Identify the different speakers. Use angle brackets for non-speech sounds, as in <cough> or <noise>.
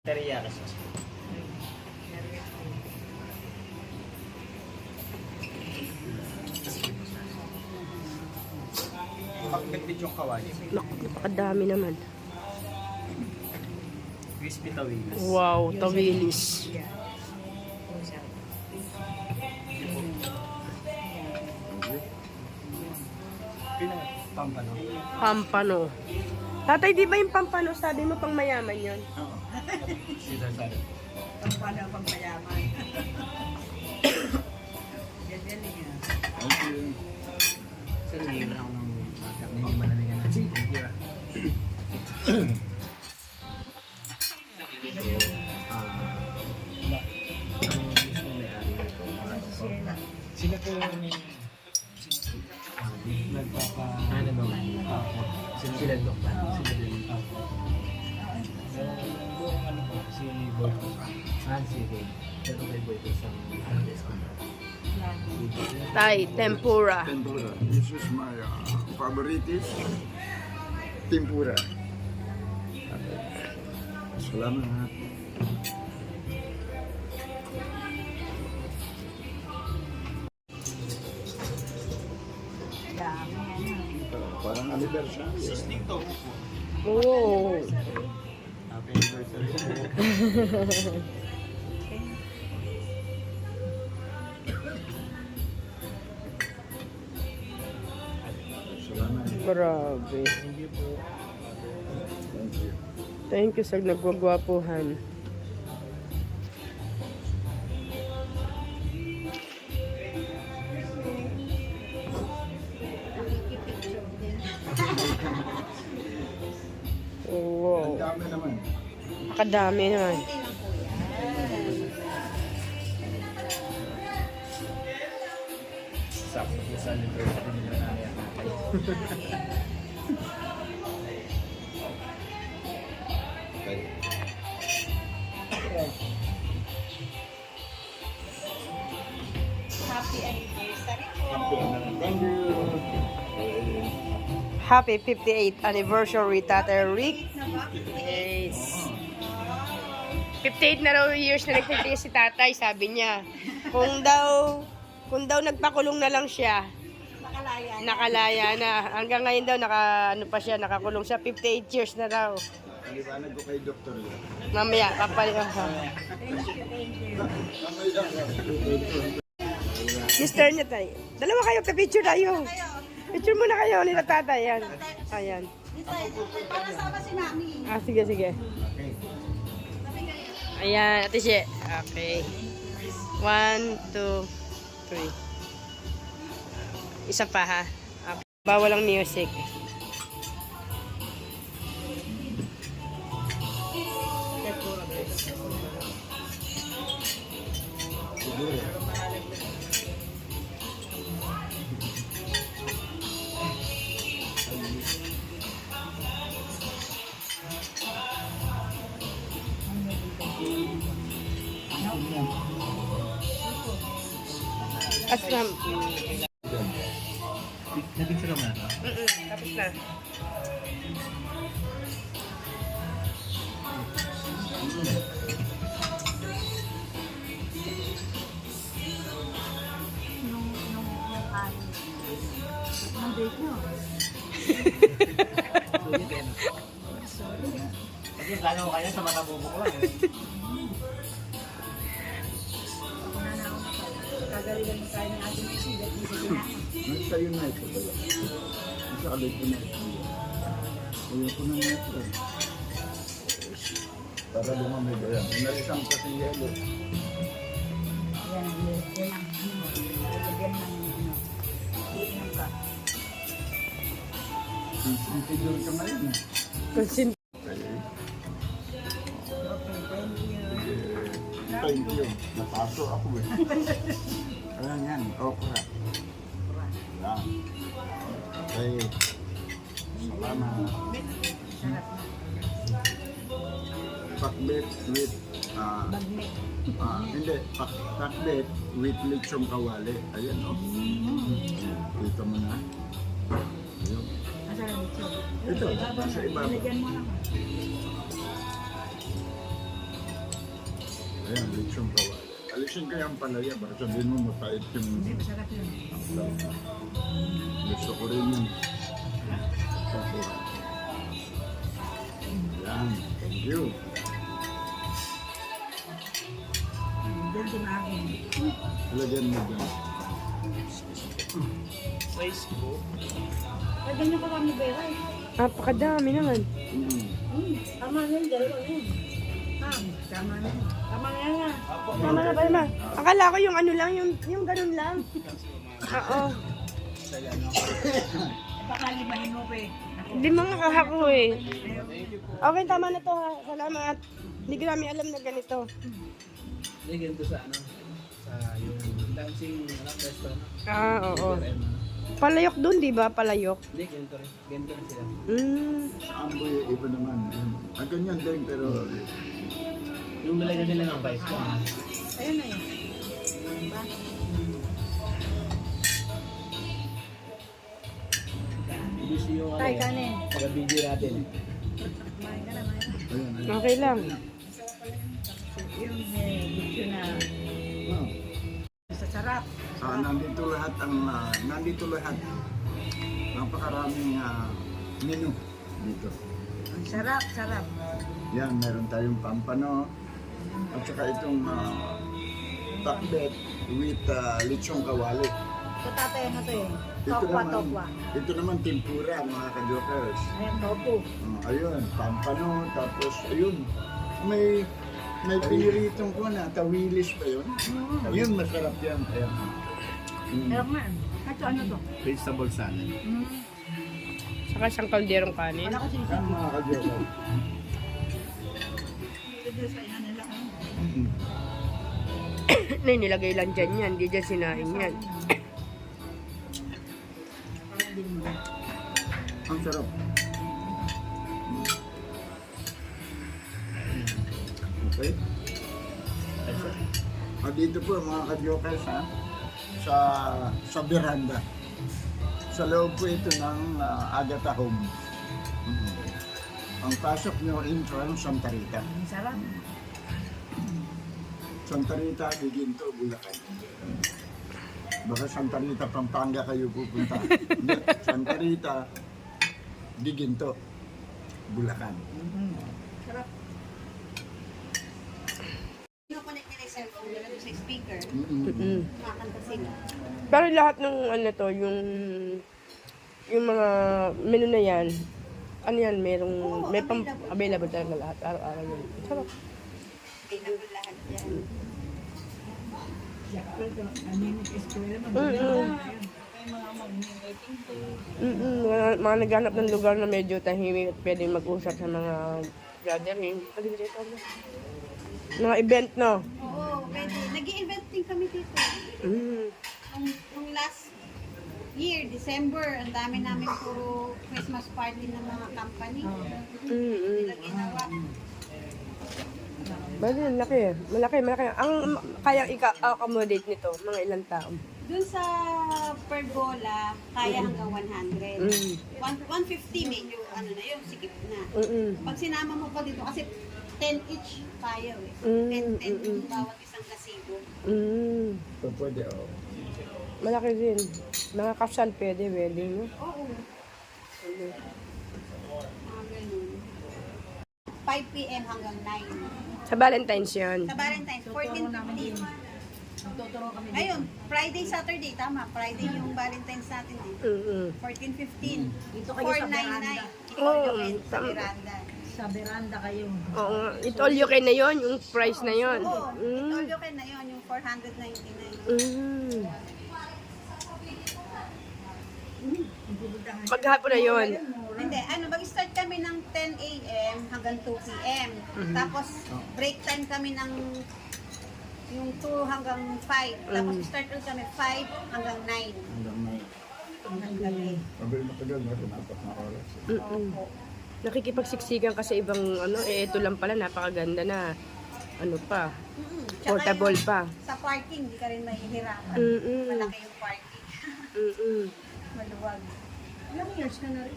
Speaker 1: Teriyaki sauce. Pagkakbit yung kawali.
Speaker 2: Naku, napakadami naman.
Speaker 1: Crispy tawilis.
Speaker 2: Wow, tawilis.
Speaker 1: Pampano.
Speaker 2: Pampano. Tatay, di ba yung pampano sabi mo pang mayaman yon?
Speaker 1: Oo. Caesar salad.
Speaker 3: Pampano pang mayaman. Gagaling ah.
Speaker 1: Sir, nahihila ako ng hindi malalingan na. Thank you. Sila po yung nagpapa... Ano ba? Sila sila doktor. Sila din. Buong ano po, si Boy po. Ah, si Boy. Ito kay Boy po sa Andes ko.
Speaker 2: Tay, tempura.
Speaker 4: Tempura. This is my uh, favorite is tempura. Salamat.
Speaker 3: Dami ano.
Speaker 4: Uh, parang anniversary.
Speaker 1: Sisling
Speaker 2: Grabe.
Speaker 1: Thank you
Speaker 2: sa nagwagwapuhan. Kadami naman.
Speaker 1: Sakto po sa anniversary nila at tatay.
Speaker 3: Happy anniversary po.
Speaker 4: Thank.
Speaker 2: Happy 58th anniversary, Tatay Rick.
Speaker 3: Na ba?
Speaker 2: Yes. 58 na raw years na nagtitiis si tatay, sabi niya. Kung daw, kung daw nagpakulong na lang siya,
Speaker 3: Nakalaya.
Speaker 2: nakalaya na. Hanggang ngayon daw, naka, ano pa siya, nakakulong siya. 58 years na raw.
Speaker 4: Paliwanag ko kay Dr. Yan.
Speaker 2: Mamaya, kapalit ako.
Speaker 3: Thank you, thank you.
Speaker 2: Sister niya tayo. Dalawa kayo, picture tayo. Picture muna kayo nila tatay. Yan. Ayan.
Speaker 3: Dito, para sama si Nami.
Speaker 2: Ah, sige, sige.
Speaker 1: Okay.
Speaker 2: Ayan, ate siya. Okay. One, two, three. Isa pa ha. Ah, Bawal ang music.
Speaker 1: Mo na to?
Speaker 2: Mm-mm, tapos na.
Speaker 3: Nung ano. Nung date nyo.
Speaker 1: Kasi gano'n ko kayo sa mata bubo ko <laughs>
Speaker 3: Kagalingan mo tayo ng ating isigat. Sige na.
Speaker 4: Nasa United pala. Nasa alit ko na. Ayaw ko na nga ito. Para lumamig. Ayan. Inalisang ko si Yelo.
Speaker 3: Yan ang yan ang ano. Lagyan ng ano. Iinom ka.
Speaker 4: Sintigil ka ngayon. eh. Okay,
Speaker 3: thank you.
Speaker 4: Thank you. Napaso ako eh. <laughs> Okra. Yan. Okay. Salamat. Pakbet with ah
Speaker 3: Bagnet.
Speaker 4: ah, hindi, pak pakbet with lechong kawali. Ayan oh. Dito mo na. Ayun.
Speaker 3: Masarap ito.
Speaker 4: Ito, sa ibabaw.
Speaker 3: Mo lang.
Speaker 4: Ayan, lechong kawali. Alisin ko yung palaya, baka sabihin mo mapait yung...
Speaker 3: Hindi, masarap yun.
Speaker 4: Gusto ko rin yung... Yan, thank you.
Speaker 3: Doon tumakin.
Speaker 4: Lagyan mo dyan.
Speaker 1: Size ko.
Speaker 3: Ay, ganyan ko kami Bera eh.
Speaker 2: Napakadami naman.
Speaker 4: Mm.
Speaker 3: Hmm, tama na yun, dalawa na yun. Ah, tama na. Tama na ah.
Speaker 2: Tama na ba naman? Akala ko yung ano lang, yung, yung ganun lang. Oo.
Speaker 3: Baka limahin mo pa eh.
Speaker 2: Hindi mga kahako eh. Okay, tama na to ha. Salamat. Hindi ko namin alam na ganito.
Speaker 1: Hindi, ganito sa ano. Sa yung dancing ano, restaurant.
Speaker 2: Ah, oo.
Speaker 1: Ano.
Speaker 2: Palayok dun, di ba? Palayok.
Speaker 1: Hindi, ganito rin. Ganito rin sila.
Speaker 2: Mm.
Speaker 4: Sa amboy, iba naman. Ang ganyan din, pero...
Speaker 1: Yung nilagyan nila ng vice ko. ah.
Speaker 3: Ayun na yun. Diba?
Speaker 1: Busy yung.
Speaker 3: Tay,
Speaker 1: eh,
Speaker 3: kanin.
Speaker 1: Taga-video natin.
Speaker 3: Kumain ka na, kumain ka.
Speaker 2: Okay lang.
Speaker 3: Yung eh, diksyon na sarap.
Speaker 4: Ah, nandito lahat ang... ah, nandito lahat. Napakaraming ah, menu dito.
Speaker 3: Ang sarap, sarap.
Speaker 4: Yan, meron tayong pampano. At saka itong uh, takbet with uh, lechong kawali.
Speaker 3: Ito tatay ano to eh.
Speaker 4: Ito
Speaker 3: Tokwa,
Speaker 4: naman,
Speaker 3: tokwa.
Speaker 4: ito naman tempura mga ka-jokers.
Speaker 3: Ayan, tofu.
Speaker 4: Uh, ayun, pampano, tapos ayun, may may piniritong ko na, tawilis pa yun. Ayun, masarap yan. Ayan. Mm.
Speaker 3: Sarap nga. Ito ano to?
Speaker 1: Vegetable salad.
Speaker 3: Mm.
Speaker 2: Saka isang kalderong kanin.
Speaker 3: Wala ko
Speaker 4: Yan
Speaker 3: sinisip.
Speaker 4: mga ka-jokers.
Speaker 3: Ito sa ina.
Speaker 4: Mm. <coughs>
Speaker 2: na nilagay lang dyan yan. Hindi dyan sinain yan.
Speaker 4: Ang sarap. Okay. Ah, dito po mga ka-jokers ha, sa, sa veranda. Sa loob po ito ng ah, Agata Home. Mhm. Ang pasok nyo entrance Santa Rita.
Speaker 3: Ang sarap.
Speaker 4: Santa Rita, Giginto, Bulacan. Baka Santa Rita, Pampanga kayo pupunta. <laughs> Santa Rita, Giginto, Bulacan.
Speaker 3: Mm. Sarap.
Speaker 5: Kinukunik nila yung cellphone nila doon sa speaker.
Speaker 4: Mm-mm.
Speaker 5: Kumakanta sila.
Speaker 2: Pero lahat ng ano to, yung yung mga menu na yan, ano yan, merong,
Speaker 5: Oo,
Speaker 2: may pam,
Speaker 5: available.
Speaker 2: available talaga lahat, araw-araw yun. Sarap.
Speaker 5: Available lahat yan.
Speaker 2: Mm-mm.
Speaker 3: Mga
Speaker 2: mga, naghanap ng lugar na medyo tahimik at pwede mag-usap sa mga gathering. Mga event, no?
Speaker 5: Oo, pwede. Nag-i-event din kami dito.
Speaker 2: Mm.
Speaker 5: Nung, nung last year, December, ang dami namin puro Christmas party ng mga company.
Speaker 2: Mm-mm.
Speaker 5: Nila ginawa.
Speaker 2: Bali, laki eh. Malaki, malaki. Ang kayang ika-accommodate nito, mga ilang tao.
Speaker 5: Dun sa pergola, kaya hanggang 100.
Speaker 2: Mm.
Speaker 5: One- 150 medyo, ano na yun, sikip na.
Speaker 2: Mm-mm.
Speaker 5: Pag sinama mo pa dito, kasi 10 each kaya eh.
Speaker 2: Mm,
Speaker 5: 10, 10
Speaker 2: mm, mm.
Speaker 5: bawat isang gazebo.
Speaker 2: Mm.
Speaker 4: So, pwede, oh.
Speaker 2: Malaki din. Mga kasal pwede, wedding, no?
Speaker 5: Oo.
Speaker 2: Mm.
Speaker 5: Mga ganun. 5 p.m. hanggang 9.
Speaker 2: Sa Valentine's yun.
Speaker 5: Sa Valentine's, 14.15.
Speaker 3: Magtuturo kami dito.
Speaker 5: Ngayon, Friday, Saturday, tama. Friday yung Valentine's natin eh.
Speaker 2: Mm-mm.
Speaker 5: 14.15.
Speaker 3: Dito kayo sa veranda.
Speaker 5: 499.
Speaker 2: Oo,
Speaker 5: Ito yung sa veranda.
Speaker 3: Sa veranda kayo.
Speaker 2: Oo nga. It all you can na yun, yung price na yun.
Speaker 5: Oo,
Speaker 2: Mm.
Speaker 5: ito yung na yun, yung 499.
Speaker 2: Mm.
Speaker 3: Ka.
Speaker 2: Maghapon na yun.
Speaker 5: Hindi, ano, mag-start kami ng 10 a.m. hanggang 2 p.m.
Speaker 2: Mhm.
Speaker 5: Tapos, break time kami ng yung 2 hanggang 5. Tapos,
Speaker 2: Mhm.
Speaker 5: start ulit kami 5 hanggang 9
Speaker 4: Hanggang may...
Speaker 5: ng gabi.
Speaker 4: Mabay matagal na rin, apat na oras.
Speaker 2: Mm-mm. Nakikipagsiksikan kasi ibang ano, eh ito lang pala, napakaganda na. Ano pa,
Speaker 5: Mm-mm. Tsaka
Speaker 2: portable
Speaker 5: yung
Speaker 2: pa.
Speaker 5: Sa parking, di ka rin mahihirapan.
Speaker 2: Mm-mm.
Speaker 5: Malaki yung parking. <laughs>
Speaker 2: Mm-mm.
Speaker 5: Maluwag.
Speaker 3: Ilang years ka na rin?